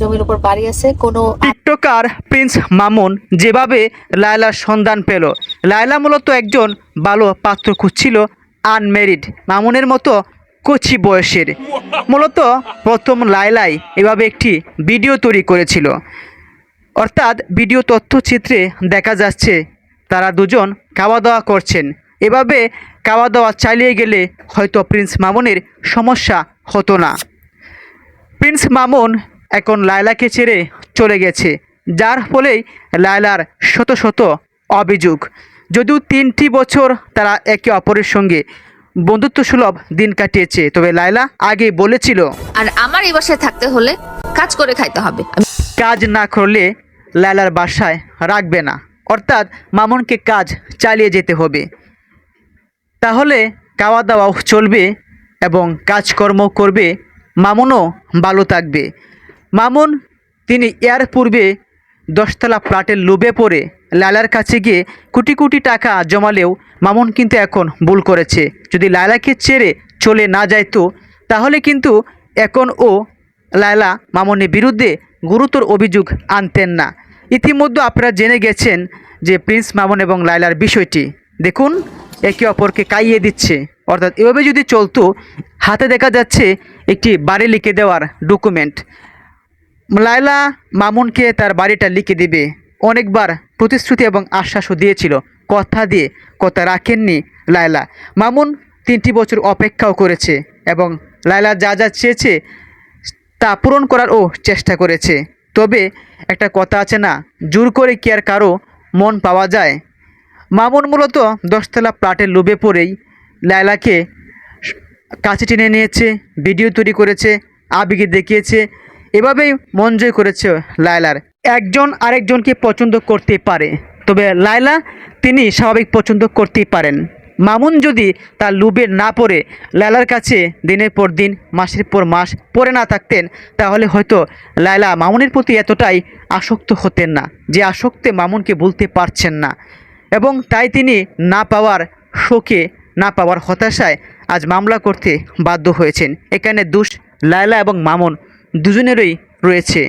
জমির উপর বাড়ি আছে, কোনো টিকটকার প্রিন্স মামুন যেভাবে লায়লার সন্ধান পেল। লায়লা মূলত একজন ভালো পাত্র খুঁজছিল আনমেরিড মামুনের মতো কচি বয়সের। মূলত প্রথম লায়লাই এভাবে একটি ভিডিও তৈরি করেছিল। অর্থাৎ ভিডিও তথ্যচিত্রে দেখা যাচ্ছে, তারা দুজন খাওয়া দাওয়া করছেন। এভাবে খাওয়া দাওয়া চালিয়ে গেলে হয়তো প্রিন্স মামুনের সমস্যা হতো না। প্রিন্স মামুন এখন লায়লাকে ছেড়ে চলে গেছে যার ফলেই লায়লার শত শত অভিযোগ। যদিও তিনটি বছর তারা একে অপরের সঙ্গে বন্ধুত্ব সুলভ দিন কাটিয়েছে তবে লায়লা আগে বলেছিল আর আমার এই বাসায় থাকতে হলে কাজ করে খাইতে হবে। কাজ না করলে লায়লার বাসায় রাখবে না। অর্থাৎ মামুনকে কাজ চালিয়ে যেতে হবে। তাহলে খাওয়া দাওয়াও চলবে এবং কাজকর্ম করবে মামুনও ভালো থাকবে। মামুন, তিনি এর পূর্বে দশতলা ফ্ল্যাটের লোভে পড়ে লালার কাছে গিয়ে কোটি কোটি টাকা জমালেও মামুন কিন্তু এখন ভুল করেছে। যদি লালাকে ছেড়ে চলে না যাইতো, তাহলে কিন্তু এখন ও লায়লা মামুনের বিরুদ্ধে গুরুতর অভিযোগ আনতেন না। ইতিমধ্যে আপনারা জেনে গেছেন যে প্রিন্স মামুন এবং লায়লার বিষয়টি। দেখুন, একে অপরকে কাইয়ে দিচ্ছে। অর্থাৎ এভাবে যদি চলতো, হাতে দেখা যাচ্ছে একটি বাড়ি লিখে দেওয়ার ডকুমেন্ট লায়লা মামুনকে তার বাড়িটা লিখে দিবে। অনেকবার প্রতিশ্রুতি এবং আশ্বাসও দিয়েছিল। কথা দিয়ে কথা রাখেননি লায়লা। মামুন তিনটি বছর অপেক্ষাও করেছে এবং লায়লা যা যা চেয়েছে তা পূরণ করারও চেষ্টা করেছে। তবে একটা কথা আছে না, জোর করে কি আর কারও মন পাওয়া যায়? মামুন মূলত দশতলা প্লাটের লোভে পড়েই লায়লাকে কাছে টেনে নিয়েছে, ভিডিও তৈরি করেছে, আবেগে দেখিয়েছে এভাবেই মন জয় করেছে লায়লার। একজন আরেকজনকে পছন্দ করতে পারে, তবে লায়লা তিনি স্বাভাবিক পছন্দ করতেই পারেন। মামুন যদি তার লুবে না পড়ে, লায়লার কাছে দিনের পর দিন, মাসের পর মাস পড়ে না থাকতেন, তাহলে হয়তো লায়লা মামুনের প্রতি এতটাই আসক্ত হতেন না, যে আসক্তে মামুনকে বলতে পারছেন না। এবং তাই তিনি না পাওয়ার শোকে, না পাওয়ার হতাশায় আজ মামলা করতে বাধ্য হয়েছেন। এখানে দুষ লায়লা এবং মামুন। দুজনেরই রয়েছে।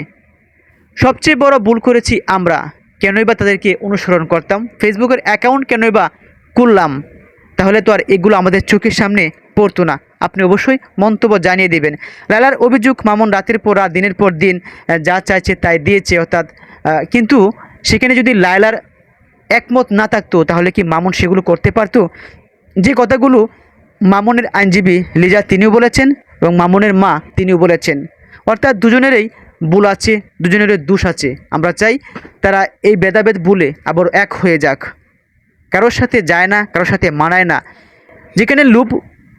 সবচেয়ে বড় ভুল করেছি আমরা। কেনই বা তাদেরকে অনুসরণ করতাম? ফেসবুকের অ্যাকাউন্ট কেনই বা করলাম তাহলে তো আর এগুলো আমাদের চোখের সামনে পড়তো না। আপনি অবশ্যই মন্তব্য জানিয়ে দেবেন। লালার অভিযোগ, মামুন রাতের পর রাত, দিনের পর দিন যা চাইছে তাই দিয়েছে অর্থাৎ কিন্তু সেখানে যদি লায়লার একমত না থাকতো, তাহলে কি মামুন সেগুলো করতে পারতো? যে কথাগুলো মামুনের আইনজীবী লিজা তিনিও বলেছেন এবং মামুনের মা তিনিও বলেছেন। অর্থাৎ দুজনেরই ভুল আছে, দুজনেরই দোষ আছে। আমরা চাই তারা এই ভেদাভেদ ভুলে আবার এক হয়ে যাক। কারোর সাথে যায় না, কারোর সাথে মানায় না। যেখানে লুপ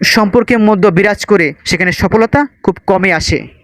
সম্পর্কের মধ্যে বিরাজ করে, সেখানে সফলতা খুব কমে আসে।